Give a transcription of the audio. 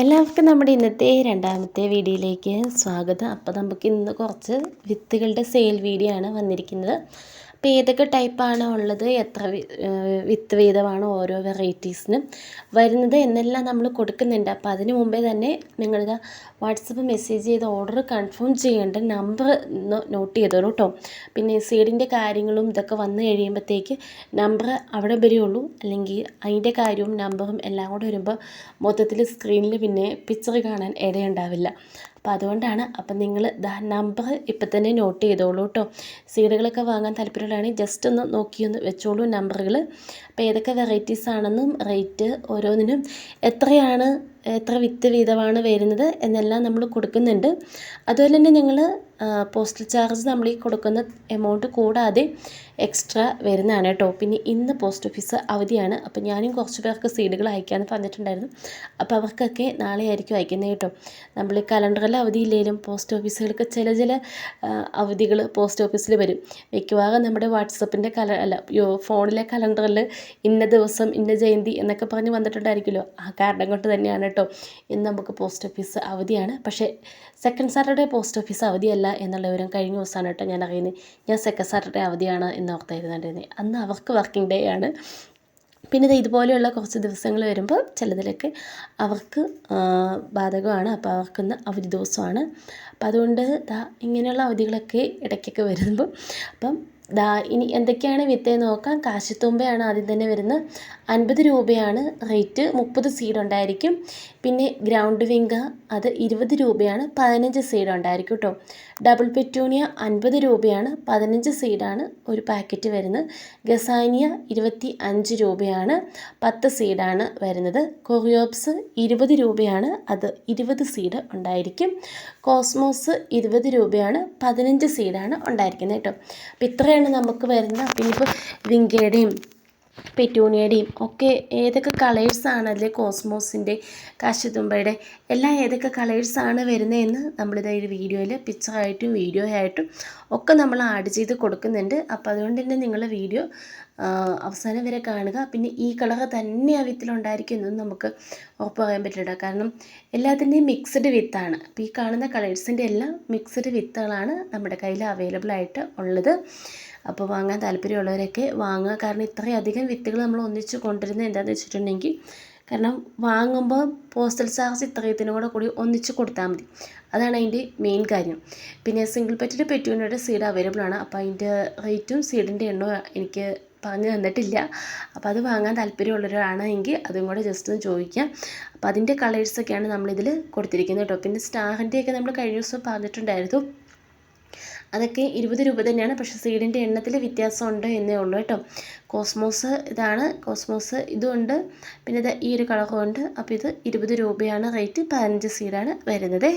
എല്ലാവർക്കും നമ്മുടെ ഇന്നത്തെ രണ്ടാമത്തെ വീഡിയോയിലേക്ക് സ്വാഗതം. അപ്പോൾ നമുക്ക് ഇന്ന് കുറച്ച് വിത്തുകളുടെ സെയിൽ വീഡിയോ ആണ് വന്നിരിക്കുന്നത്. അപ്പോൾ ഏതൊക്കെ ടൈപ്പാണ് ഉള്ളത്. എത്ര വിത്ത് വീതമാണ് ഓരോ വെറൈറ്റീസിനും. വരുന്നത് എന്നെല്ലാം നമ്മൾ കൊടുക്കുന്നുണ്ട്. അപ്പോൾ അതിന് മുമ്പേ തന്നെ നിങ്ങളുടെ വാട്സപ്പ് മെസ്സേജ് ചെയ്ത് ഓർഡർ കൺഫേം ചെയ്യേണ്ട നമ്പർ നോട്ട് ചെയ്തോളൂ കേട്ടോ. പിന്നെ സീഡിന്റെ കാര്യങ്ങളും ഇതൊക്കെ വന്നു കഴിയുമ്പോഴത്തേക്ക് നമ്പർ അവിടെ വരെയുള്ളൂ അല്ലെങ്കിൽ അതിന്റെ കാര്യവും നമ്പറും എല്ലാം കൂടെ വരുമ്പോൾ മൊത്തത്തിൽ സ്ക്രീനിൽ പിന്നെ പിക്ചർ കാണാൻ ഇടയുണ്ടാവില്ല. അപ്പോൾ അതുകൊണ്ടാണ് അപ്പം നിങ്ങൾ ദാ നമ്പർ ഇപ്പം തന്നെ നോട്ട് ചെയ്തോളൂ കേട്ടോ സീഡുകളൊക്കെ വാങ്ങാൻ താല്പര്യമുള്ളതാണെങ്കിൽ ജസ്റ്റ് ഒന്ന് നോക്കിയൊന്ന് വെച്ചോളൂ നമ്പറുകൾ അപ്പോൾ ഏതൊക്കെ വെറൈറ്റീസ് ആണെന്നും റേറ്റ് ഓരോന്നിനും എത്രയാണ് എത്ര വിത്ത് വീതമാണ് വരുന്നത് എന്നെല്ലാം നമ്മൾ കൊടുക്കുന്നുണ്ട്. അതുപോലെ തന്നെ നിങ്ങൾ പോസ്റ്റൽ ചാർജ് നമ്മൾ ഈ കൊടുക്കുന്ന എമൗണ്ട് കൂടാതെ എക്സ്ട്രാ വരുന്നതാണ് കേട്ടോ. പിന്നെ ഇന്ന് പോസ്റ്റ് ഓഫീസ് അവധിയാണ്. അപ്പോൾ ഞാനും കുറച്ച് പേർക്ക് സീഡുകൾ അയക്കാമെന്ന് പറഞ്ഞിട്ടുണ്ടായിരുന്നു. അപ്പോൾ അവർക്കൊക്കെ നാളെ ആയിരിക്കും അയക്കുന്നത് കേട്ടോ. നമ്മൾ കലണ്ടറിൽ അവധിയില്ലെങ്കിലും പോസ്റ്റ് ഓഫീസുകൾക്ക് ചില ചില അവധികൾ പോസ്റ്റ് ഓഫീസിൽ വരും. മിക്കവാറും നമ്മുടെ വാട്സപ്പിന്റെ കല അല്ല ഫോണിലെ കലണ്ടറിൽ ഇന്ന ദിവസം ഇന്ന ജയന്തി എന്നൊക്കെ പറഞ്ഞ് വന്നിട്ടുണ്ടായിരിക്കുമല്ലോ. ആ കാരണം കൊണ്ട് തന്നെയാണ് കേട്ടോ. ഇന്ന് നമുക്ക് പോസ്റ്റ് ഓഫീസ് അവധിയാണ്. പക്ഷേ സെക്കൻഡ് സാറ്റർഡേ പോസ്റ്റ് ഓഫീസ് അവധിയല്ല എന്നുള്ള വിവരം കഴിഞ്ഞ ദിവസമാണ് കേട്ടോ ഞാൻ അറിയുന്നത്. ഞാൻ സെക്കൻഡ് സാറ്റർഡേ അവധിയാണ് എന്ന് ഓർത്തായിരുന്നുണ്ടായിരുന്നത് അന്ന് അവർക്ക് വർക്കിംഗ് ഡേ ആണ്. പിന്നെ ഇത് ഇതുപോലെയുള്ള കുറച്ച് ദിവസങ്ങൾ വരുമ്പോൾ ചിലതിലൊക്കെ അവർക്ക് ബാധകമാണ്. അപ്പോൾ അവർക്കൊന്ന് അവധി ദിവസമാണ്. അപ്പോൾ അതുകൊണ്ട് ഇങ്ങനെയുള്ള അവധികളൊക്കെ ഇടയ്ക്കൊക്കെ വരുമ്പോൾ അപ്പം ദാ ഇനി എന്തൊക്കെയാണ് വിത്ത് നോക്കാം. കാശിത്തുമ്പയാണ് ആദ്യം തന്നെ വരുന്നത്. അൻപത് രൂപയാണ് റേറ്റ്. മുപ്പത് സീഡ് ഉണ്ടായിരിക്കും. പിന്നെ ഗ്രൗണ്ട് വിങ്ക അത് ഇരുപത് രൂപയാണ് പതിനഞ്ച് സീഡ് ഉണ്ടായിരിക്കും കേട്ടോ ഡബിൾ പെറ്റൂണിയ അൻപത് രൂപയാണ് പതിനഞ്ച് സീഡാണ് ഒരു പാക്കറ്റ് വരുന്നത്. ഗസാനിയ ഇരുപത്തി അഞ്ച് രൂപയാണ് പത്ത് സീഡാണ് വരുന്നത്. കൊറിയോപ്സ് ഇരുപത് രൂപയാണ് അത് ഇരുപത് സീഡ് ഉണ്ടായിരിക്കും. കോസ്മോസ് ഇരുപത് രൂപയാണ് പതിനഞ്ച് സീഡാണ് ഉണ്ടായിരിക്കുന്നത് കേട്ടോ അപ്പോൾ ഇത്രയാണ് നമുക്ക് വരുന്ന പിന്നെ ഇപ്പോൾ വിങ്കയുടെയും പെറ്റൂണിയയുടെയും ഒക്കെ ഏതൊക്കെ കളേഴ്സാണ് അതിൽ കോസ്മോസിന്റെ കാശിത്തുമ്പയുടെ എല്ലാം ഏതൊക്കെ കളേഴ്സാണ് വരുന്നതെന്ന് നമ്മളിത് ഈ വീഡിയോയിൽ പിക്ചറായിട്ടും വീഡിയോ ആയിട്ടും ഒക്കെ നമ്മൾ ആഡ് ചെയ്ത് കൊടുക്കുന്നുണ്ട്. അപ്പോൾ അതുകൊണ്ട് തന്നെ നിങ്ങൾ വീഡിയോ അവസാനം വരെ കാണുക. പിന്നെ ഈ കളർ തന്നെ ആ വിത്തിലുണ്ടായിരിക്കും നമുക്ക് ഉറപ്പ് പറയാൻ പറ്റില്ല. കാരണം എല്ലാത്തിന്റെയും മിക്സ്ഡ് വിത്താണ് അപ്പോൾ ഈ കാണുന്ന കളേഴ്സിന്റെ എല്ലാം മിക്സ്ഡ് വിത്തുകളാണ് നമ്മുടെ കയ്യിൽ അവൈലബിൾ ആയിട്ട് ഉള്ളത്. അപ്പോൾ വാങ്ങാൻ താല്പര്യമുള്ളവരൊക്കെ വാങ്ങുക. കാരണം ഇത്രയധികം വിത്തുകൾ നമ്മൾ ഒന്നിച്ച് കൊണ്ടുവരുന്നത് എന്താണെന്ന് വെച്ചിട്ടുണ്ടെങ്കിൽ കാരണം വാങ്ങുമ്പോൾ പോസ്റ്റൽ ചാർജ് ഇത്രയത്തിനും കൂടെ കൂടി ഒന്നിച്ച് കൊടുത്താൽ മതി. അതാണ് അതിന്റെ മെയിൻ കാര്യം. പിന്നെ സിംഗിൾ പെറ്റിന്റെ പെറ്റൂണിയുടെ സീഡ് അവൈലബിൾ ആണ്. അപ്പോൾ അതിന്റെ റേറ്റും സീഡിന്റെ എണ്ണവും എനിക്ക് പറഞ്ഞു തന്നിട്ടില്ല. അപ്പോൾ അത് വാങ്ങാൻ താല്പര്യമുള്ളവരാണെങ്കിൽ അതും കൂടെ ജസ്റ്റ് ഒന്ന് ചോദിക്കാം. അപ്പോൾ അതിന്റെ കളേഴ്സൊക്കെയാണ് നമ്മളിതിൽ കൊടുത്തിരിക്കുന്നത് കേട്ടോ. പിന്നെ സ്റ്റാറിന്റെയൊക്കെ നമ്മൾ കഴിഞ്ഞ ദിവസം പറഞ്ഞിട്ടുണ്ടായിരുന്നു. അതൊക്കെ ഇരുപത് രൂപ തന്നെയാണ്. പക്ഷെ സീഡിന്റെ എണ്ണത്തിൽ വ്യത്യാസമുണ്ട് എന്നേ ഉള്ളൂ കേട്ടോ. കോസ്മോസ് ഇതാണ്. കോസ്മോസ് ഇതുണ്ട് പിന്നെ ഇത് ഈ ഒരു കളറും ഉണ്ട്. അപ്പോൾ ഇത് ഇരുപത് രൂപയാണ് റേറ്റ്. പതിനഞ്ച് സീഡാണ് വരുന്നത്.